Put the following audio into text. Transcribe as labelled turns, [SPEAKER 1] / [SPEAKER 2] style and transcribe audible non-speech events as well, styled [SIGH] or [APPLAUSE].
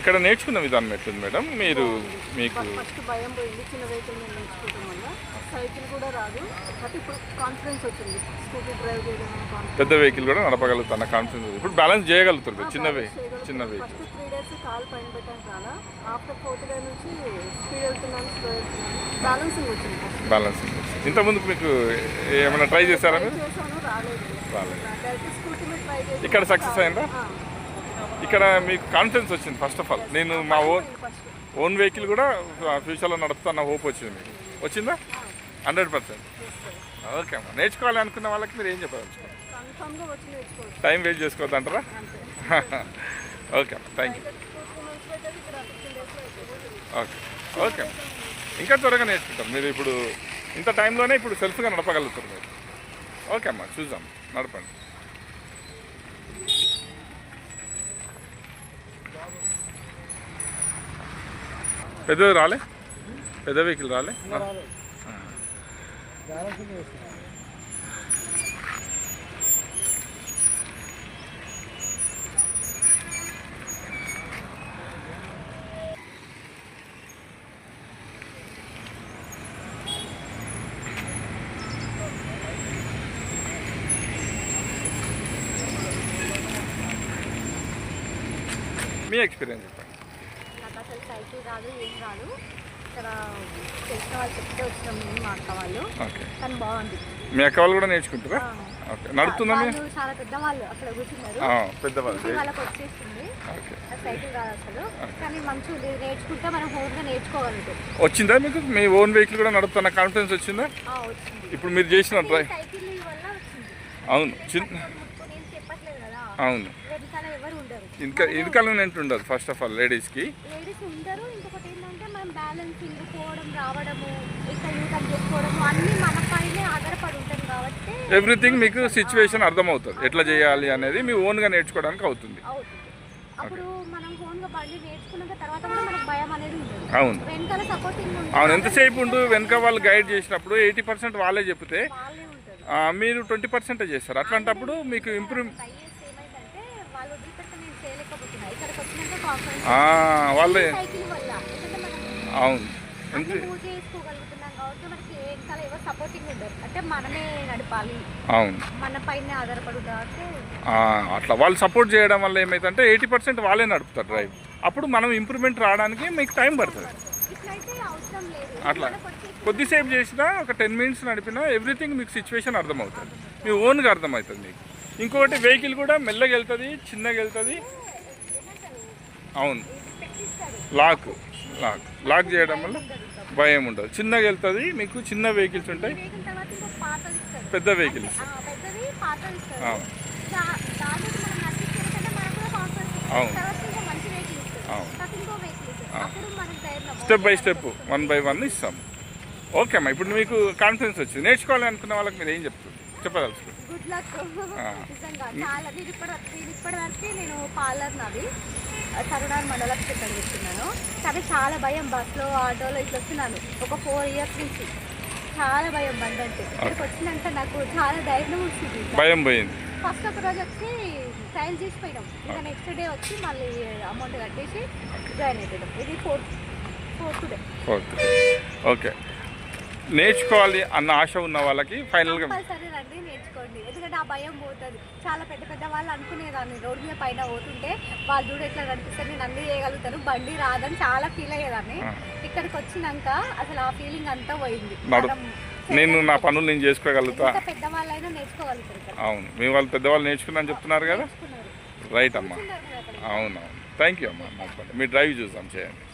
[SPEAKER 1] ఇక్కడ నేర్చుకున్న విధానం ఎట్లుంది మేడం? మీరు మీకు
[SPEAKER 2] ఫస్ట్ భయం పోయింది చిన్న వెహికల్ మీద నేర్చుకోవడం వల్ల. సైకిల్ కూడా రాదు. బట్ ఇప్పుడు కాన్ఫిడెన్స్ వచ్చింది. స్కూటీ డ్రైవ్ చేయడం కాన్ఫిడెన్స్
[SPEAKER 1] పెద్ద వెహికల్ కూడా నడపగలుగుతున్న కాన్ఫిడెన్స్. ఇప్పుడు బ్యాలెన్స్ చేయగలుగుతారు మీరు చిన్న చిన్న వెహికల్
[SPEAKER 2] ఫస్ట్ త్రీ డేస్ కాల్ పైన పెట్టాను చాలా. ఆఫ్టర్ ఫోర్త్ డే నుంచి స్పీడ్ వెళ్తున్నాను స్లో వెళ్తున్నాను. బ్యాలెన్సింగ్ వచ్చింది
[SPEAKER 1] ఇంతకుముందుకు మీకు ఏమైనా ట్రై చేశారా మీరు?
[SPEAKER 2] రాలేదు.
[SPEAKER 1] ఇక్కడ సక్సెస్ అయిందా? ఇక్కడ మీకు కాన్ఫిడెన్స్ వచ్చింది ఫస్ట్ ఆఫ్ ఆల్ నేను మా ఓన్ ఓన్ వెహికల్ కూడా ఫ్యూచర్లో నడుపుతున్న హోప్ వచ్చింది మీకు. వచ్చిందా? హండ్రెడ్ పర్సెంట్ ఓకే అమ్మా. నేర్చుకోవాలి అనుకున్న వాళ్ళకి మీరు ఏం
[SPEAKER 2] నేర్చుకోవచ్చు.
[SPEAKER 1] టైం వేస్ట్ చేసుకోవద్దు అంటారా? ఓకే [LAUGHS] అమ్మా. థ్యాంక్ యూ ఓకే ఓకే ఇంకా త్వరగా నేర్చుకుంటాం. మీరు ఇప్పుడు ఇంత టైంలోనే ఇప్పుడు సెల్ఫ్గా నడపగలుగుతారు మీరు. ఓకే అమ్మా. చూద్దాం. నడపండి. పెద్ద రాలే? పెద్ద వెహికల్ రాలే? మీ ఎక్స్పీరియన్స్ చెప్పండి.
[SPEAKER 3] అసలు సైకిల్ రాదు ఏం రాదు. ఇక్కడ తెలిసిన వాళ్ళు చెప్తే వచ్చినాం మేము మా అక్క వాళ్ళు.
[SPEAKER 1] ఓకే.
[SPEAKER 3] కానీ బాగుంది.
[SPEAKER 1] మీ అక్క వాళ్ళు కూడా నేర్చుకుంటారా?
[SPEAKER 3] చాలా పెద్దవాళ్ళు అక్కడ కూర్చున్నారు.
[SPEAKER 1] పెద్దవాళ్ళు.
[SPEAKER 3] వాళ్ళకి వచ్చేస్తుంది
[SPEAKER 1] ఓకే.
[SPEAKER 3] ఆ సైకిల్ రాదు అసలు. కానీ. నేర్చుకుంటే మనం నేర్చుకోగలుగుతాం
[SPEAKER 1] వచ్చిందా మీకు? మీ ఓన్ వెహికల్ కూడా నడుపుతున్న కాన్ఫిడెన్స్ వచ్చిందా?
[SPEAKER 3] ఆ, వచ్చింది.
[SPEAKER 1] ఇప్పుడు మీరు చేసిన ట్రై
[SPEAKER 3] సైకిల్ వల్ల వచ్చింది.
[SPEAKER 1] అవును. చిన్న అవును.
[SPEAKER 3] వెనకాల ఎవరు ఉండరు.
[SPEAKER 1] ఇంకా వెనకాల ఉండదు ఫస్ట్ ఆఫ్ ఆల్ లేడీస్కి.
[SPEAKER 3] లేడీస్ ఉండరు ఇంకొకటి ఏంటంటే మనం బ్యాలెన్సింగ్ పోవడం రావడము ఇక్కడ యూటర్న్ చేసుకోవడము అన్నీ మన పైనే ఆధారపడి ఉంటుంది కాబట్టి
[SPEAKER 1] ఎవ్రీథింగ్ మీకు సిచ్యువేషన్ అర్థమవుతుంది. ఎట్లా చేయాలి అనేది మీ ఓన్గా నేర్చుకోవడానికి అవుతుంది.
[SPEAKER 3] అవుతుంది. అప్పుడు మనం ఫోన్గా బండి నేర్చుకున్నాక తర్వాత కూడా మనకు భయం అనేది ఉంటుంది
[SPEAKER 1] అవును.
[SPEAKER 3] వెనకాల సపోర్టింగ్ ఉంటుంది
[SPEAKER 1] అవును ఎంతసేపు ఉండు వెనక వాళ్ళు గైడ్ చేసినప్పుడు ఎయిటీ పర్సెంట్ వాళ్ళే చెప్తే మీరు ట్వంటీ పర్సెంట్ చేస్తారు. అట్లాంటప్పుడు మీకు ఇంప్రూవ్
[SPEAKER 3] ఐఏఎస్ ఏమైందంటే వాళ్ళు వదిలిపెట్టి నేను చేయలేకపోతున్నా ఇక్కడికి వచ్చినాక కాన్ఫిడెన్స్
[SPEAKER 1] వాళ్ళే. అవును. అవును. అట్లా వాళ్ళు సపోర్ట్ చేయడం వల్ల ఏమైందంటే ఎయిటీ పర్సెంట్ వాళ్ళే నడుపుతారు డ్రైవ్ అప్పుడు మనం ఇంప్రూవ్మెంట్ రావడానికి మీకు టైం పడుతుంది. అట్లా. కొద్దిసేపు చేసినా ఒక టెన్ మినిట్స్ నడిపినా ఎవ్రీథింగ్ మీకు సిచ్యువేషన్ అర్థమవుతుంది. మీ ఓన్గా అర్థమవుతుంది మీకు. ఇంకొకటి వెహికల్ కూడా మెల్లగా వెళ్తుంది చిన్నగా వెళ్తుంది. అవును. Lock lock. లాక్ చేయడం వల్ల భయం ఉండదు. చిన్నగా వెళ్తుంది మీకు చిన్న వెహికల్స్ ఉంటాయి. పెద్ద వెహికల్స్. అవును. అవును. అవును. Step by step one by one ఇస్తాం. ఓకే అమ్మా ఇప్పుడు మీకు కాన్ఫిడెన్స్ వచ్చింది. నేర్చుకోవాలి అనుకున్న వాళ్ళకి మీరు ఏం చెప్తారు? చెప్పదలుచుకుంటారు
[SPEAKER 3] గుడ్ లక్. నిజంగా. చాలా నేను ఇప్పటి నేను ఇప్పటి వరకు నేను పార్లర్ నాది కరుణార్ మండలం చెప్పని చెప్తున్నాను కానీ చాలా భయం బస్లో ఆటోలో ఇట్లా వస్తున్నాను. ఒక ఫోర్ ఇయర్స్ నుంచి. చాలా భయం బండి అంటే. ఇక్కడికి వచ్చినాక నాకు చాలా ధైర్యం వచ్చింది.
[SPEAKER 1] భయం పోయింది.
[SPEAKER 3] ఫస్ట్ ఒక రోజు వచ్చి ట్రయల్ చేసిపోయినాం. ఇంకా నెక్స్ట్ డే వచ్చి మళ్ళీ అమౌంట్ కట్టేసి జాయిన్ అయిపోయినాం. ఇది ఫోర్త్ ఫోర్త్ డే
[SPEAKER 1] ఓకే నేర్చుకోవాలి అన్న ఆశ ఉన్న వాళ్ళకి ఫైనల్గా
[SPEAKER 3] కంపల్సరీ రండి నేర్చుకోండి. ఎందుకంటే ఆ భయం పోతుంది. చాలా పెద్ద పెద్ద వాళ్ళు అనుకునేదాన్ని. రోడ్డు మీద పైన పోతుంటే వాళ్ళు చూడ ఎట్లా నేను అన్ని చేయగలుగుతాను బండి రాదని చాలా ఫీల్ అయ్యేదాన్ని. ఇక్కడికి వచ్చినాక అసలు ఆ ఫీలింగ్ అంతా పోయింది.
[SPEAKER 1] నేను నా పనులు నేను చేసుకోగలుగుతా.
[SPEAKER 3] పెద్దవాళ్ళైనా నేర్చుకోగలుగుతారు
[SPEAKER 1] అవును. మీ వాళ్ళు పెద్దవాళ్ళు నేర్చుకున్నా అని చెప్తున్నారు కదా? రైట్ అమ్మా.
[SPEAKER 3] కూర్చున్నారు కదా. అక్కడ.
[SPEAKER 1] అవును అవును థ్యాంక్ యూ అమ్మా. మీ డ్రైవ్ చూసాం చేయండి.